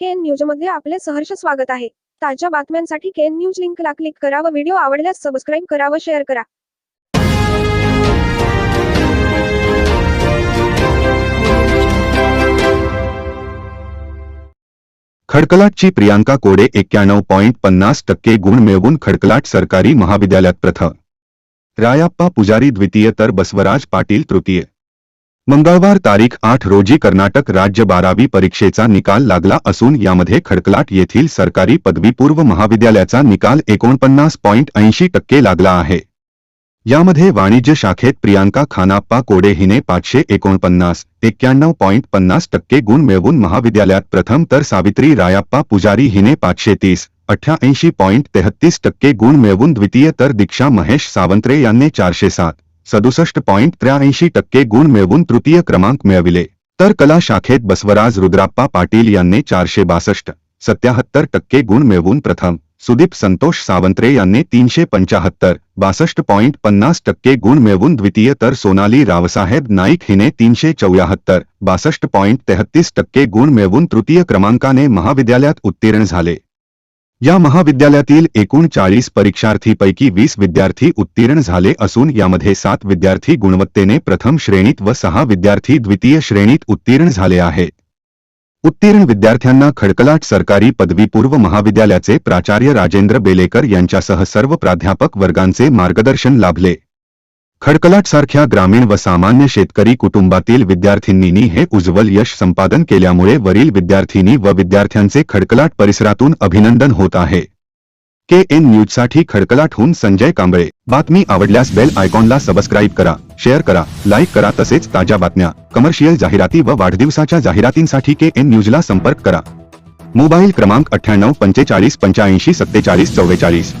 केन न्यूजमध्ये आपले सहर्ष स्वागत आहे. ताज्या बातम्यांसाठी केन न्यूज लिंकला क्लिक करा व व्हिडिओ आवडल्यास सबस्क्राईब करा व शेअर करा. खडकलाटची प्रियांका कोडे एक्क्याण्णव पॉईंट पन्नास टक्के गुण मिळवून खडकलाट सरकारी महाविद्यालयात प्रथम. रायाप्पा पुजारी द्वितीय तर बसवराज पाटील तृतीय. मंगळवार तारीख आठ रोजी कर्नाटक राज्य बारावी परीक्षेचा निकाल लागला असून यामध्ये खडकलाट येथील सरकारी पदवीपूर्व महाविद्यालयाचा निकाल एकोणपन्नास पॉईंट ऐंशी टक्के लागला आहे. यामध्ये वाणिज्य शाखेत प्रियांका खानाप्पा कोडे हिने पाचशे एकोणपन्नास एक्क्याण्णव पॉईंट पन्नास टक्के गुण मिळवून महाविद्यालयात प्रथम तर सावित्री रायाप्पा पुजारी हिने पाचशे तीस अठ्ठ्याऐंशी पॉईंट तेहत्तीस टक्के गुण मिळवून द्वितीय तर दीक्षा महेश सावंत्रे यांनी चारशे सात. सदुसष्ट पॉईंट त्र्याऐंशी टक्के गुण मिळवून तृतीय क्रमांक मिळविले. तर कला शाखेत बसवराज रुद्राप्पा पाटील यांनी चारशे बासष्ट सत्याहत्तर टक्के गुण मिळवून प्रथम सुदीप संतोष सावंत्रे यांनी तीनशे पंचाहत्तर बासष्ट पॉईंट पन्नास टक्के गुण मिळवून द्वितीय तर सोनाली रावसाहेब नाईक हिने तीनशे चौऱ्याहत्तर बासष्ट पॉईंट तेहत्तीस टक्के गुण मिळवून तृतीय क्रमांकाने महाविद्यालयात उत्तीर्ण झाले. या महाविद्यालयातील एकूण चाळीस परीक्षार्थीपैकी वीस विद्यार्थी उत्तीर्ण झाले असून यामध्ये सात विद्यार्थी गुणवत्तेने प्रथम श्रेणीत व सहा विद्यार्थी द्वितीय श्रेणीत उत्तीर्ण झाले आहेत उत्तीर्ण विद्यार्थ्यांना खडकलाट सरकारी पदवीपूर्व महाविद्यालयाचे प्राचार्य राजेंद्र बेलेकर यांच्यासह सर्व प्राध्यापक वर्गांचे मार्गदर्शन लाभले. खडकलाट सारख्या ग्रामीण व सामान्य शेतकरी कुटुंबातील विद्यार्थिनींनी हे उज्ज्वल यश संपादन केल्यामुळे वरील विद्यार्थिनी व विद्यार्थ्यांचे खडकलाट परिसरातून अभिनंदन होत आहे. के एन न्यूजसाठी खडकलाटहून संजय कांबळे. बातमी आवडल्यास बेल आयकॉनला सबस्क्राईब करा, शेअर करा, लाईक करा तसेच ताज्या बातम्या, कमर्शियल जाहिराती व वाढदिवसाच्या जाहिरातींसाठी के एन न्यूजला संपर्क करा. मोबाईल क्रमांक अठ्ठ्याण्णव पंचेचाळीस पंच्याऐंशी सत्तेचाळीस चव्वेचाळीस.